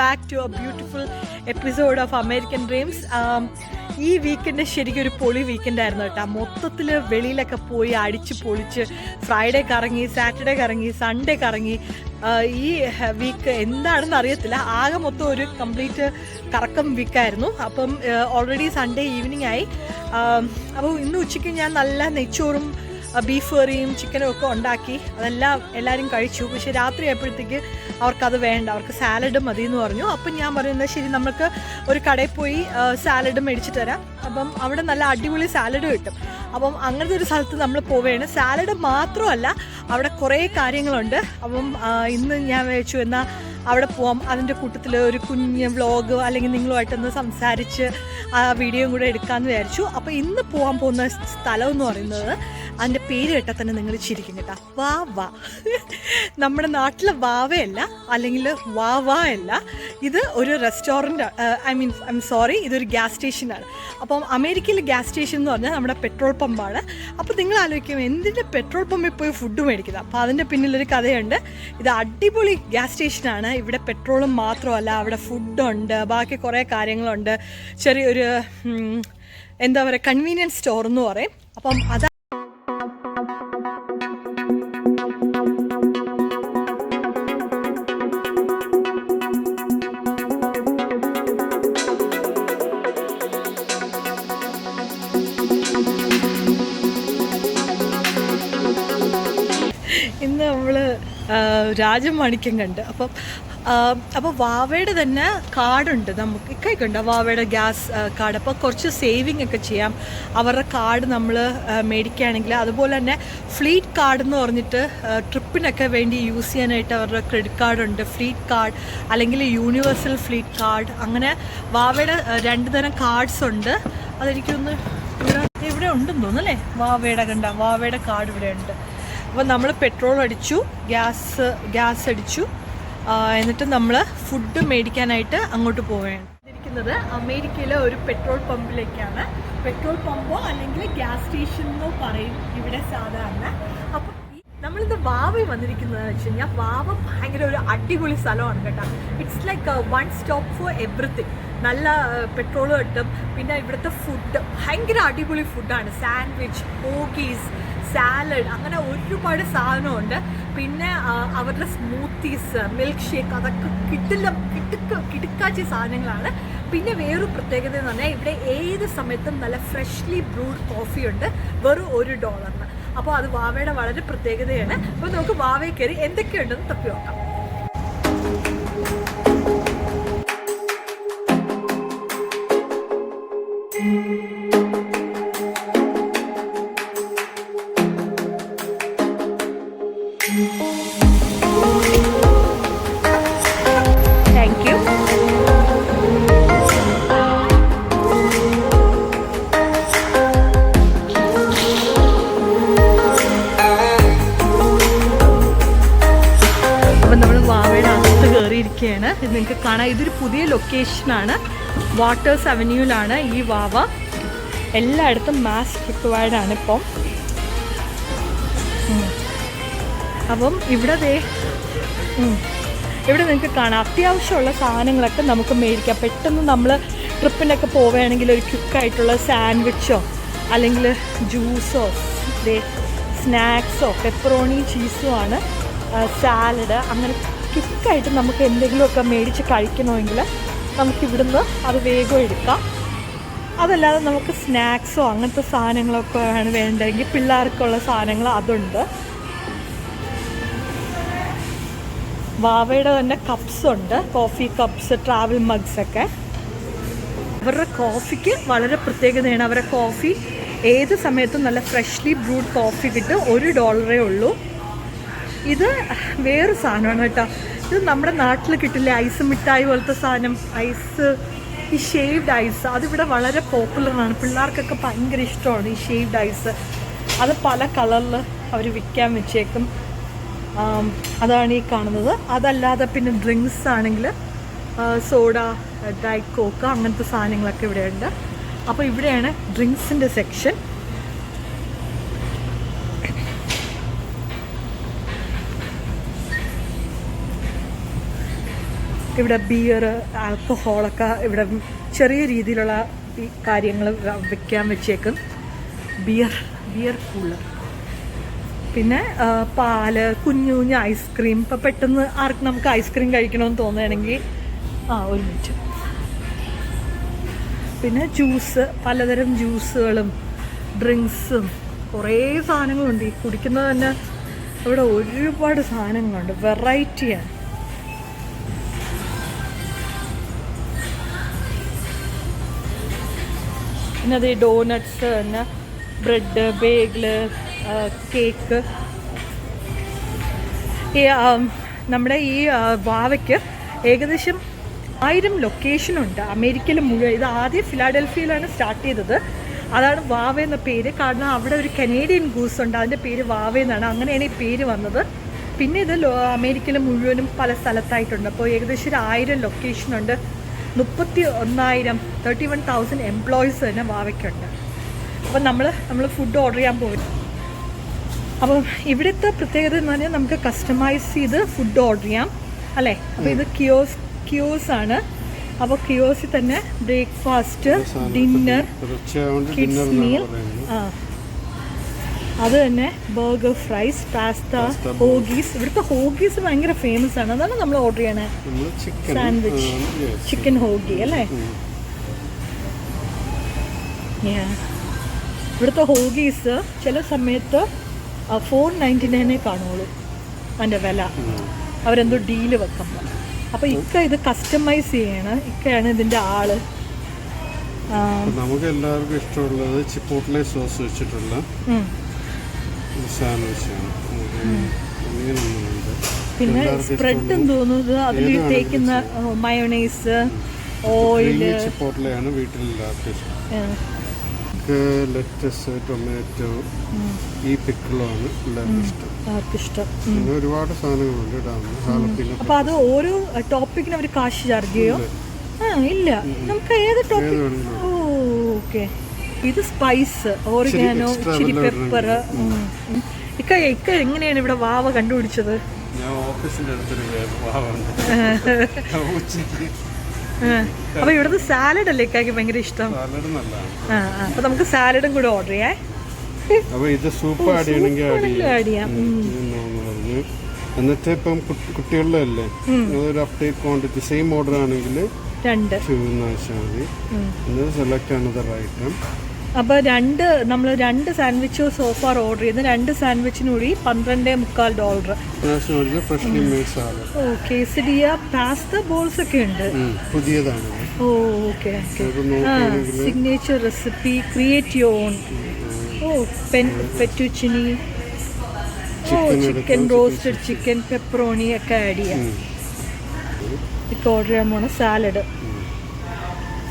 Back to a beautiful episode of American dreams ഈ weekend ശരിക്കും ഒരു പൊളി വീക്കെൻഡ് ആയിരുന്നു കേട്ടോ. മൊത്തത്തിൽ വെളിയിലൊക്കെ പോയി അടിച്ച് പൊളിച്ച് ഫ്രൈഡേ കറങ്ങി സാറ്റർഡേ കറങ്ങി സൺഡേ കറങ്ങി ഈ വീക്ക് എന്താണെന്ന് അറിയത്തില്ല. ആകെ മൊത്തം ഒരു കംപ്ലീറ്റ് കറക്കം വീക്കായിരുന്നു അപ്പം ഓൾറെഡി സൺഡേ ഈവനിങ് ആയി. അപ്പോൾ ഇന്ന് ഉച്ചയ്ക്ക് ഞാൻ നല്ല നെയ്ച്ചോറും ബീഫ് കറിയും ചിക്കനും ഒക്കെ ഉണ്ടാക്കി അതെല്ലാം എല്ലാവരും കഴിച്ചു. പക്ഷെ രാത്രി ആയപ്പോഴത്തേക്ക് അവർക്കത് വേണ്ട. അവർക്ക് സാലഡ് മതി എന്ന് പറഞ്ഞു. അപ്പം ഞാൻ പറയുന്നത് ശരി നമുക്ക് ഒരു കടയിൽ പോയി സാലഡ് മേടിച്ചിട്ട് തരാം അപ്പം അവിടെ നല്ല അടിപൊളി സാലഡ് കിട്ടും. അപ്പം അങ്ങനത്തെ ഒരു സ്ഥലത്ത് നമ്മൾ പോവുകയാണ്. സാലഡ് മാത്രമല്ല അവിടെ കുറേ കാര്യങ്ങളുണ്ട്. അപ്പം ഇന്ന് ഞാൻ വെച്ചു എന്നാൽ അവിടെ പോവാം. അതിന്റെ കൂട്ടത്തിൽ ഒരു കുഞ്ഞ് വ്ളോഗ് അല്ലെങ്കിൽ നിങ്ങളുമായിട്ടൊന്ന് സംസാരിച്ച് ആ വീഡിയോയും കൂടെ എടുക്കാമെന്ന് വിചാരിച്ചു. അപ്പോൾ ഇന്ന് പോകാൻ പോകുന്ന സ്ഥലം എന്ന് പറയുന്നത് അതിന്റെ പേര് കേട്ടാൽ തന്നെ നിങ്ങൾ ചിരിക്കും കേട്ടോ. വാ വാ. നമ്മുടെ നാട്ടിലെ വാവയല്ല അല്ലെങ്കിൽ വാ വാ അല്ല. ഇത് ഒരു restaurant I mean I'm sorry ഇതൊരു ഗ്യാസ് സ്റ്റേഷനാണ് അപ്പം അമേരിക്കയിൽ ഗ്യാസ് സ്റ്റേഷൻ എന്ന് പറഞ്ഞാൽ നമ്മുടെ പെട്രോൾ പമ്പാണ് അപ്പോൾ നിങ്ങൾ ആലോചിക്കും എന്തിന്റെ പെട്രോൾ പമ്പിൽ പോയി ഫുഡ് മേടിക്കുന്നത്? അപ്പോൾ അതിന്റെ പിന്നിലൊരു കഥയുണ്ട്. ഇത് അടിപൊളി ഗ്യാസ് സ്റ്റേഷനാണ് ഇവിടെ പെട്രോളും മാത്രമല്ല അവിടെ ഫുഡുണ്ട് ബാക്കി കുറേ കാര്യങ്ങളുണ്ട്. ചെറിയൊരു എന്താ പറയുക കൺവീനിയൻസ് സ്റ്റോർ എന്ന് പറയും. അപ്പം അത് രാജമാണിക്യം കണ്ട്. അപ്പം അപ്പോൾ വാവയുടെ തന്നെ കാർഡുണ്ട് നമുക്ക് ഇക്കൈക്കുണ്ട് വാവയുടെ ഗ്യാസ് കാർഡ് അപ്പോൾ കുറച്ച് സേവിങ് ഒക്കെ ചെയ്യാം. അവരുടെ കാർഡ് നമ്മൾ മേടിക്കുകയാണെങ്കിൽ അതുപോലെ തന്നെ ഫ്ലീറ്റ് കാർഡ് എന്ന് പറഞ്ഞിട്ട് ട്രിപ്പിനൊക്കെ വേണ്ടി യൂസ് ചെയ്യാനായിട്ട് അവരുടെ ക്രെഡിറ്റ് കാർഡുണ്ട് ഫ്ലീറ്റ് കാർഡ് അല്ലെങ്കിൽ യൂണിവേഴ്സൽ ഫ്ലീറ്റ് കാർഡ് അങ്ങനെ വാവയുടെ രണ്ട് തരം കാർഡ്സ് ഉണ്ട്. അതെനിക്കൊന്ന് ഇവിടെ ഇവിടെ ഉണ്ടെന്ന് തോന്നുന്നു അല്ലേ? വാവയുടെ കണ്ട വാവയുടെ കാർഡ് ഇവിടെ ഉണ്ട്. അപ്പോൾ നമ്മൾ പെട്രോൾ അടിച്ചു ഗ്യാസ് ഗ്യാസ് അടിച്ചു. എന്നിട്ട് നമ്മൾ ഫുഡ് മേടിക്കാനായിട്ട് അങ്ങോട്ട് പോവുകയാണ്. ഇരിക്കുന്നത് അമേരിക്കയിലെ ഒരു പെട്രോൾ പമ്പിലേക്കാണ്. പെട്രോൾ പമ്പോ അല്ലെങ്കിൽ ഗ്യാസ് സ്റ്റേഷൻ എന്നോ പറയും ഇവിടെ സാധാരണ. അപ്പം നമ്മളിത് നമ്മളിന്ന് വന്നിരിക്കുന്നതെന്ന് വന്നിരിക്കുന്നത് വെച്ച് കഴിഞ്ഞാൽ വാവ ഭയങ്കര ഒരു അടിപൊളി സ്ഥലമാണ് കേട്ടോ. It's like one stop for everything നല്ല പെട്രോൾ കിട്ടും. പിന്നെ ഇവിടുത്തെ ഫുഡ് ഭയങ്കര അടിപൊളി ഫുഡാണ് സാൻഡ്വിച്ച് ഹോഗീസ് സാലഡ് അങ്ങനെ ഒരുപാട് സാധനമുണ്ട്. പിന്നെ അവരുടെ സ്മൂത്തീസ് മിൽക്ക് ഷേക്ക് അതൊക്കെ കിട്ടില്ല കിട്ടുക്ക കിടുക്കാച്ച സാധനങ്ങളാണ്. പിന്നെ വേറൊരു പ്രത്യേകത എന്ന് പറഞ്ഞാൽ ഇവിടെ ഏത് സമയത്തും നല്ല ഫ്രഷ്ലി ബ്രൂഡ് കോഫി ഉണ്ട്. വെറും ഒരു ഡോളറിന് അപ്പോൾ അത് വാവയുടെ വളരെ പ്രത്യേകതയാണ്. അപ്പോൾ നമുക്ക് വാവയെ കയറി എന്തൊക്കെയുണ്ടെന്ന് തപ്പി നോക്കാം. ലൊക്കേഷനാണ് വാട്ടേഴ്സ് അവന്യൂലാണ് ഈ വാവ. എല്ലായിടത്തും മാസ് റിക്വയർഡ് ആണ് ഇപ്പം. അപ്പം ഇവിടെ ദേ ഇവിടെ നിങ്ങൾക്ക് കാണാം. അത്യാവശ്യമുള്ള സാധനങ്ങളൊക്കെ നമുക്ക് മേടിക്കാം. പെട്ടെന്ന് നമ്മൾ ട്രിപ്പിനൊക്കെ പോവുകയാണെങ്കിൽ ഒരു ക്യുക്കായിട്ടുള്ള സാൻഡ്വിച്ചോ അല്ലെങ്കിൽ ജ്യൂസോ ദേ സ്നാക്സോ പെപ്പറോണി ചീസോ ആണ് സാലഡ്. അങ്ങനെ ക്യുക്കായിട്ട് നമുക്ക് എന്തെങ്കിലുമൊക്കെ മേടിച്ച് കഴിക്കണമെങ്കിൽ നമുക്ക് ഇവിടുന്ന് അത് വേഗം എടുക്കാം. അതല്ലാതെ നമുക്ക് സ്നാക്സോ അങ്ങനത്തെ സാധനങ്ങളൊക്കെ ആണ് വേണ്ടതെങ്കിൽ പിള്ളേർക്കുള്ള സാധനങ്ങൾ അതുണ്ട്. വാവയുടെ തന്നെ കപ്സ് ഉണ്ട്. കോഫി കപ്സ് ട്രാവൽ മഗ്സ് ഒക്കെ. അവരുടെ കോഫിക്ക് വളരെ പ്രത്യേകതയാണ്. അവരുടെ കോഫി ഏത് സമയത്തും നല്ല ഫ്രഷ്ലി ബ്രൂഡ് കോഫി കിട്ടും. ഒരു ഡോളറേ ഉള്ളൂ. ഇത് വേറെ സാധനമാണ് കേട്ടോ. ഇത് നമ്മുടെ നാട്ടിൽ കിട്ടില്ല? ഐസ് മിഠായി പോലത്തെ സാധനം. ഐസ് ഈ ഷേവ്ഡ് ഐസ്. അതിവിടെ വളരെ പോപ്പുലറാണ് പിള്ളേർക്കൊക്കെ ഭയങ്കര ഇഷ്ടമാണ് ഈ ഷേവ്ഡ് ഐസ്. അത് പല കളറിൽ അവർ വിൽക്കാൻ വെച്ചേക്കും. അതാണ് ഈ കാണുന്നത്. അതല്ലാതെ പിന്നെ ഡ്രിങ്ക്സ് ആണെങ്കിൽ സോഡ ഡ്രൈ കോക്ക് അങ്ങനത്തെ സാധനങ്ങളൊക്കെ ഇവിടെയുണ്ട്. അപ്പോൾ ഇവിടെയാണ് ഡ്രിങ്ക്സിന്റെ സെക്ഷൻ. ഇവിടെ ബിയർ ആൽക്കഹോളൊക്കെ ഇവിടെ ചെറിയ രീതിയിലുള്ള കാര്യങ്ങൾ വയ്ക്കാൻ വെച്ചേക്കും. ബിയർ ബിയർ കൂളർ പിന്നെ പാൽ കുഞ്ഞു കുഞ്ഞു ഐസ്ക്രീം ഇപ്പം പെട്ടെന്ന് ആർക്ക് നമുക്ക് ഐസ്ക്രീം കഴിക്കണമെന്ന് തോന്നുകയാണെങ്കിൽ ആ ഒരു മിനിറ്റ് പിന്നെ ജ്യൂസ് പലതരം ജ്യൂസുകളും ഡ്രിങ്ക്സും കുറേ സാധനങ്ങളുണ്ട്. ഈ കുടിക്കുന്നത് തന്നെ ഇവിടെ ഒരുപാട് സാധനങ്ങളുണ്ട്. വെറൈറ്റിയാണ് പിന്നെ അത് ഡോനട്ട്സ് പിന്നെ ബ്രെഡ് ബേഗിൾ കേക്ക് ഈ നമ്മുടെ ഈ വാവയ്ക്ക് ഏകദേശം ആയിരം ലൊക്കേഷനുണ്ട് അമേരിക്കയിൽ മുഴുവൻ. ഇത് ആദ്യം ഫിലാഡൽഫിയയിലാണ് സ്റ്റാർട്ട് ചെയ്തത്. അതാണ് വാവ എന്ന പേര്. കാരണം അവിടെ ഒരു കനേഡിയൻ ഗൂസ് ഉണ്ട്. അതിന്റെ പേര് വാവ എന്നാണ്. അങ്ങനെയാണ് ഈ പേര് വന്നത്. പിന്നെ ഇത് അമേരിക്കയിൽ മുഴുവനും പല സ്ഥലത്തായിട്ടുണ്ട്. അപ്പോൾ ഏകദേശം ഒരു ആയിരം ലൊക്കേഷൻ ഉണ്ട്. മുപ്പത്തി ഒന്നായിരം തേർട്ടി വൺ തൗസൻഡ് എംപ്ലോയീസ് തന്നെ വാവയ്ക്കുണ്ട്. അപ്പം നമ്മൾ നമ്മൾ ഫുഡ് ഓർഡർ ചെയ്യാൻ പോകും അപ്പം ഇവിടുത്തെ പ്രത്യേകത എന്ന് പറഞ്ഞാൽ നമുക്ക് കസ്റ്റമൈസ് ചെയ്ത് ഫുഡ് ഓർഡർ ചെയ്യാം. അല്ലേ? അപ്പോൾ ഇത് ക്യൂസ് ക്യൂസ് ആണ്. അപ്പോൾ ക്യൂസിൽ തന്നെ ബ്രേക്ക്ഫാസ്റ്റ് ഡിന്നർ കിഡ്സ് മീൽ ആ. അത് തന്നെ ബർഗർ ഫ്രൈസ് പാസ്ത ഹോഗീസ് ഇവിടുത്തെ ഹോഗീസ് ഭയങ്കര ഫേമസ് ആണ്. അതാണ് നമ്മൾ ഓർഡർ ചെയ്യണേ. സാൻഡ്വിച്ച് ചിക്കൻ ഹോഗി അല്ലേ. ഇവിടുത്തെ ഹോഗീസ് ചില സമയത്ത് ഫോർ നയന്റി നയനെ കാണുള്ളൂ. അതിന്റെ വില. അവരെന്തോ ഡീൽ വെക്കുമ്പോൾ അപ്പോൾ ഇക്ക ഇത് കസ്റ്റമൈസ് ചെയ്യണം. ഇക്കയാണ് ഇതിന്റെ ആൾ. നമുക്ക് എല്ലാവർക്കും ഇഷ്ടമുള്ളത് ചിപ്പോട്ട്ലെ സോസ് വെച്ചിട്ടുള്ള പിന്നെ സ്പ്രെഡ് തോന്നുന്നത് അതിൽ തേക്കുന്ന മയോണൈസ് ഓയിൽ എല്ലാവർക്കും ഇഷ്ടം ലെറ്റസ് ടൊമാറ്റോ ഈ പിക്കിളാണ് എല്ലാവർക്കും ഇഷ്ടം. പിന്നെ ഒരുപാട് സാധനങ്ങളുണ്ട് ഹാലപ്പിന് അപ്പോൾ അത് ഓരോ ടോപ്പിക്കിന് അവർ കാശ് ചാർജ് ചെയ്യോ? ആ ഇല്ല. നമുക്ക് ഏത് ടോപ്പിക് ഓക്കെ. ഇത് സ്പൈസ് ഓറിഗാനോ ചില്ലി പെപ്പർ ഇക്ക ഇക്ക എങ്ങനെയാണ് ഇവിടെ വാവ കണ്ടുപിടിച്ചത്? ഞാൻ ഓഫീസിന്റെ അടുത്തൊരു അപ്പൊ ഇവിടുത്തെ സാലഡ് അല്ലേ ഇക്കാക്ക് ഭയങ്കര ഇഷ്ടം? അപ്പൊ നമുക്ക് സാലഡും കൂടെ ഓർഡർ ചെയ്യാം. അപ്പൊ ഇത് സൂപ്പ് ആഡ് ചെയ്യണമെങ്കിൽ ആഡ് ചെയ്യാം. ചെയ്യാം എന്നിട്ട് ഇപ്പം കുട്ടികളിലല്ലേ ഒരു അപ്ഡേറ്റ് ക്വാണ്ടിറ്റി സെയിം ഓർഡർ ആണെങ്കിൽ രണ്ട്. വെച്ചാൽ മതി. എന്നിട്ട് സെലക്ട് അനദർ ഐറ്റം അപ്പൊ രണ്ട് നമ്മൾ രണ്ട് സാൻഡ്വിച്ച് സോഫാർ ഓർഡർ ചെയ്ത് രണ്ട് സാൻഡ്വിച്ചിനുകൂടി പന്ത്രണ്ട് മുക്കാൽ ഡോളർ ഓ കേസരിയ പാസ്ത ബോൾസ് ഒക്കെ ഉണ്ട്. പുതിയതാണ്. ഓ okay signature recipe create your own uh penne fettuccine uh chicken roasted chicken pepperoni ഒക്കെ ആഡ് ചെയ്യാം. ഇപ്പോൾ ഓർഡർ ചെയ്യാൻ പോണ salad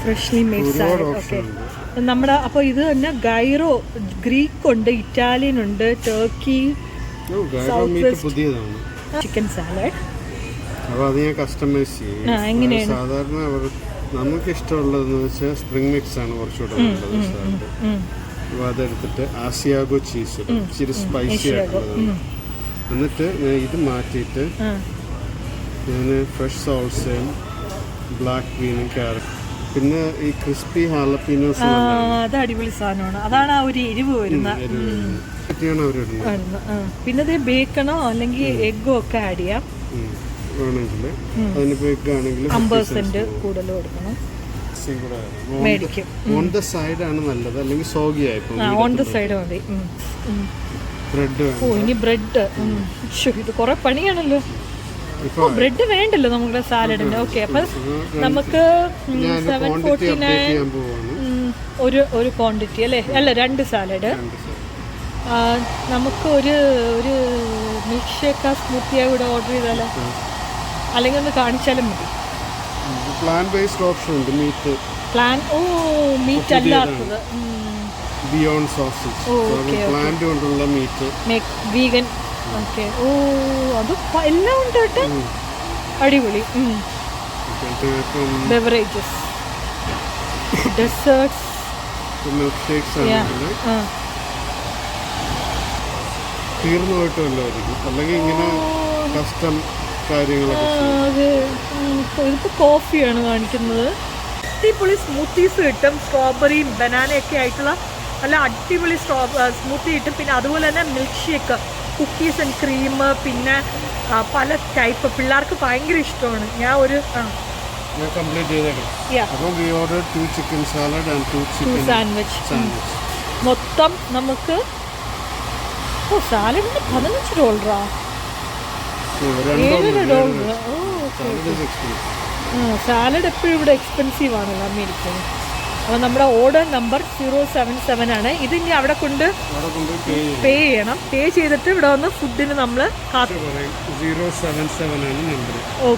freshly made salad okay നമ്മുടെ അപ്പോൾ ഇത് തന്നെ ഗൈറോ ഗ്രീക്ക് ഉണ്ട് ഇറ്റാലിയൻ ഉണ്ട് ടർക്കി ചിക്കൻ സാലഡ് അപ്പോൾ അത് ഞാൻ കസ്റ്റമൈസ് ചെയ്യും? സാധാരണ അവർ നമുക്ക് ഇഷ്ടമുള്ളതെന്ന് വെച്ചാൽ സ്പ്രിംഗ് മിക്സ് ആണ് കുറച്ചുകൂടെ നല്ലത് അപ്പോൾ അതെടുത്തിട്ട് ആസിയാഗോ ചീസ് ഇച്ചിരി സ്പൈസി ആയിട്ടുള്ളതാണ്. എന്നിട്ട് ഞാൻ ഇത് മാറ്റിയിട്ട് ഞാൻ ഫ്രഷ് സോൾസയും ബ്ലാക്ക് ബീനും ക്യാരറ്റ് പിന്നെ ഈ ക്രിസ്പി ഹാലപ്പീനോസ് അത് അടിപൊളി സാധനമാണ്. അതാണ് ആ ഒരു എരിവ് വരുന്നത്. പിന്നെ ഇത് ബേക്കണോ അല്ലെങ്കിൽ എഗ്ഗോ ഒക്കെ ആഡ് ചെയ്യാം. അമ്പത് സെന്റ് കൂടുതൽ കൊടുക്കണം. മേടിക്കും. ഓൺ ദ സൈഡ് ആണ് നല്ലത്. അല്ലെങ്കിൽ സോഗി ഓൺ ദ സൈഡ് മതി. ബ്രെഡ് ഓ ഇനി ബ്രെഡ് ഇത് കുറെ പണിയാണല്ലോ. ബ്രെഡ് വേണ്ടല്ലോ നമ്മുടെ സാലഡിന് ഓക്കെ അപ്പൊ നമുക്ക് സെവൻ ഫോർട്ടി നയൻ ഒരു ഒരു ക്വാണ്ടിറ്റി അല്ലേ? അല്ല രണ്ട് സാലഡ് നമുക്ക് ഒരു ഒരു മിൽക്ക് ഷേക്ക് ആ സ്മൂത്തിയായി കൂടെ ഓർഡർ ചെയ്താലോ? അല്ലെങ്കിൽ ഒന്ന് കാണിച്ചാലും മതി. പ്ലാൻ ബേസ്ഡ് ഓപ്ഷൻ ഉണ്ട് മീറ്റ് പ്ലാൻ ഓ മീറ്റ് അല്ലാത്തത്. ബിയോണ്ട് സോസേജ് ഓക്കേ പ്ലാന്റ് കൊണ്ടുള്ള മീറ്റ് വീഗൻ ഓക്കെ ഓ അത് എല്ലാം ഉണ്ട് കേട്ടോ. അടിപൊളി. ബെവറേജസ് ഡെസേർട്സ് മിൽക്ക് ഷേക്സ് തീർന്നു പോയിട്ടുമല്ലായിരിക്കും അല്ലെങ്കിൽ ഇങ്ങനെ കസ്റ്റം കാര്യങ്ങളൊക്കെ അത് ഇതിപ്പോൾ കോഫിയാണ് കാണിക്കുന്നത്. അടിപൊളി സ്മൂത്തീസ് കിട്ടും. സ്ട്രോബെറിയും ബനാനയൊക്കെ ആയിട്ടുള്ള നല്ല അടിപൊളി സ്ട്രോ സ്മൂത്തി കിട്ടും. പിന്നെ അതുപോലെ തന്നെ milk shake cookies and cream പിന്നെ പല ടൈപ്പ് പിള്ളേർക്ക് ഭയങ്കര ഇഷ്ടമാണ്. ഞാൻ ഒരു ആ. ഞാൻ കംപ്ലീറ്റ് ചെയ്തേക്കാം. യാ അപ്പോൾ we order two chicken salad and two two chicken sandwich sandwich മൊത്തം നമുക്ക് ഓ സാലഡിന് പതിനഞ്ച് ഡോളറാ? ഏഴര ഡോളർ ഓ സാലഡ് എപ്പോഴും ഇവിടെ എക്സ്പെൻസീവ് ആണല്ലോ അമേരിക്കയിൽ അപ്പോൾ നമ്മുടെ order number zero seven seven ആണ്. ഇത് ഇനി അവിടെ കൊണ്ട് പേ ചെയ്യും പേ ചെയ്യണം. പേ ചെയ്തിട്ട് ഇവിടെ വന്ന് ഫുഡിന് നമ്മൾ അപ്പൊ പറയും സീറോ സെവൻ സെവൻ ആണ് നമ്പർ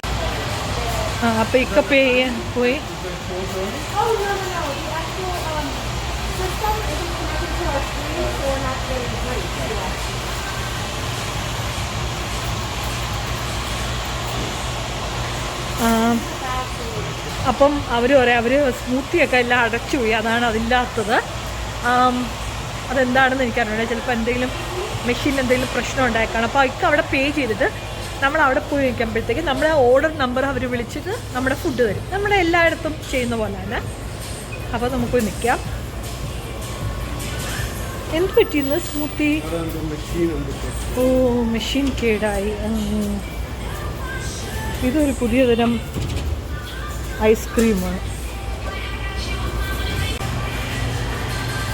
ആ അപ്പോൾ ഇക്ക പേ ചെയ്യാൻ പോയി. അപ്പം അവർ പറയാം അവർ സ്മൂത്തിയൊക്കെ എല്ലാം അടച്ചു പോയി. അതാണ് അതില്ലാത്തത്. അതെന്താണെന്ന് എനിക്കറിയില്ല ചിലപ്പോൾ എന്തെങ്കിലും മെഷീനിൽ എന്തെങ്കിലും പ്രശ്നം ഉണ്ടായേക്കാണ്. അപ്പോൾ അവർക്ക് അവിടെ പേ ചെയ്തിട്ട് നമ്മൾ അവിടെ പോയി നിൽക്കുമ്പോഴത്തേക്ക് നമ്മുടെ ഓർഡർ നമ്പർ അവർ വിളിച്ചിട്ട് നമ്മുടെ ഫുഡ് തരും. നമ്മുടെ എല്ലായിടത്തും ചെയ്യുന്ന പോലെ തന്നെ. അപ്പോൾ നമുക്ക് നിൽക്കാം എന്ത് പറ്റിയെന്ന് സ്മൂത്തി? മെഷീൻ ഓ മെഷീൻ കേടായി. ഇതൊരു പുതിയ തരം ഐസ്ക്രീമാണ്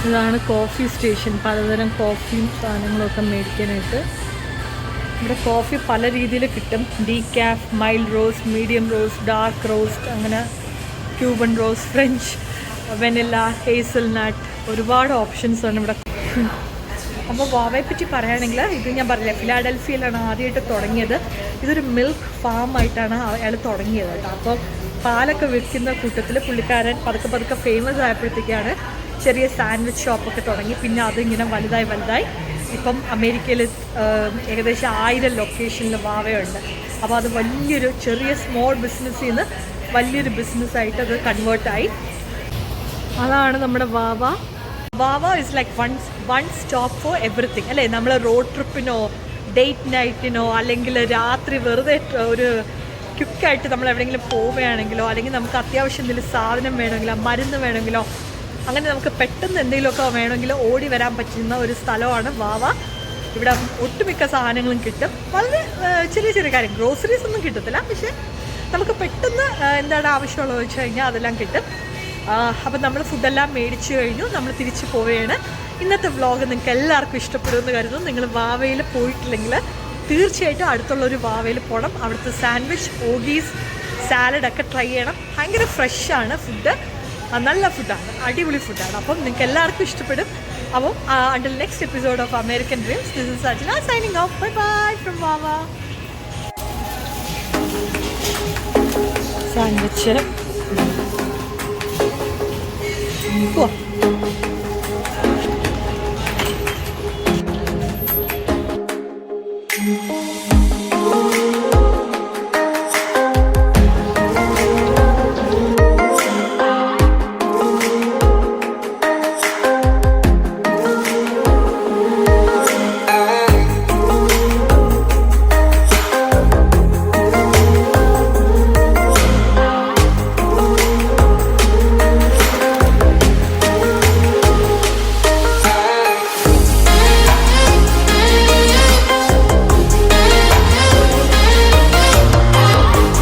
ഇതാണ് കോഫി സ്റ്റേഷൻ. പലതരം കോഫിയും സാധനങ്ങളൊക്കെ മേടിക്കാനായിട്ട്. ഇവിടെ കോഫി പല രീതിയിൽ കിട്ടും. Decaf mild roast medium roast dark roast അങ്ങനെ Cuban roast French vanilla hazelnut ഒരുപാട് ഓപ്ഷൻസ് ആണ് ഇവിടെ. അപ്പോൾ ഗോവയെ പറ്റി പറയുകയാണെങ്കിൽ ഇത് ഞാൻ പറഞ്ഞില്ല ഫിലാഡൽഫിയയിലാണ് ആദ്യമായിട്ട് തുടങ്ങിയത്. ഇതൊരു മിൽക്ക് ഫാം ആയിട്ടാണ് അയാൾ തുടങ്ങിയത് കേട്ടോ. അപ്പോൾ പാലൊക്കെ വിൽക്കുന്ന കൂട്ടത്തിൽ പുള്ളിക്കാരൻ പതുക്കെ പതുക്കെ ഫേമസ് ആയപ്പോഴത്തേക്കാണ് ചെറിയ സാൻഡ്വിച്ച് ഷോപ്പൊക്കെ തുടങ്ങി. പിന്നെ അതിങ്ങനെ വലുതായി വലുതായി. ഇപ്പം അമേരിക്കയിൽ ഏകദേശം ആയിരം ലൊക്കേഷനിൽ വാവയുണ്ട്. അപ്പോൾ അത് വലിയൊരു ചെറിയ സ്മോൾ ബിസിനസ്സിൽ നിന്ന് വലിയൊരു ബിസിനസ്സായിട്ട് അത് കൺവേർട്ടായി അതാണ് നമ്മുടെ Wawa. Wawa is like one one stop for everything അല്ലേ? നമ്മൾ റോഡ് ട്രിപ്പിനോ ഡേറ്റ് നൈറ്റിനോ അല്ലെങ്കിൽ രാത്രി വെറുതെ ഒരു ക്വിക്കായിട്ട് നമ്മൾ എവിടെയെങ്കിലും പോവുകയാണെങ്കിലോ അല്ലെങ്കിൽ നമുക്ക് അത്യാവശ്യം എന്തെങ്കിലും സാധനം വേണമെങ്കിലോ മരുന്ന് വേണമെങ്കിലോ അങ്ങനെ നമുക്ക് പെട്ടെന്ന് എന്തെങ്കിലുമൊക്കെ വേണമെങ്കിലോ ഓടി വരാൻ പറ്റുന്ന ഒരു സ്ഥലമാണ് വാവ. ഇവിടെ ഒട്ടുമിക്ക സാധനങ്ങളും കിട്ടും. വളരെ ചെറിയ ചെറിയ കാര്യം. ഗ്രോസറീസ് ഒന്നും കിട്ടത്തില്ല. പക്ഷേ നമുക്ക് പെട്ടെന്ന് എന്താണ് ആവശ്യമുള്ളത് വെച്ച് കഴിഞ്ഞാൽ അതെല്ലാം കിട്ടും. അപ്പം നമ്മൾ ഫുഡെല്ലാം മേടിച്ചു കഴിഞ്ഞു. നമ്മൾ തിരിച്ചു പോവുകയാണ്. ഇന്നത്തെ വ്ളോഗ് നിങ്ങൾക്ക് എല്ലാവർക്കും ഇഷ്ടപ്പെടുമെന്ന് കരുതുന്നു. നിങ്ങൾ വാവയിൽ പോയിട്ടില്ലെങ്കിൽ തീർച്ചയായിട്ടും അടുത്തുള്ള ഒരു വാവയിൽ പോകണം അവിടുത്തെ സാൻഡ്വിച്ച് ഓഗീസ് സാലഡൊക്കെ ട്രൈ ചെയ്യണം. ഭയങ്കര ഫ്രഷാണ് ഫുഡ് നല്ല ഫുഡാണ് അടിപൊളി ഫുഡാണ് അപ്പം നിങ്ങൾക്ക് എല്ലാവർക്കും ഇഷ്ടപ്പെടും. അപ്പം until next episode of American dreams this is Ajila signing off bye bye from Wawa sandwich പോവാം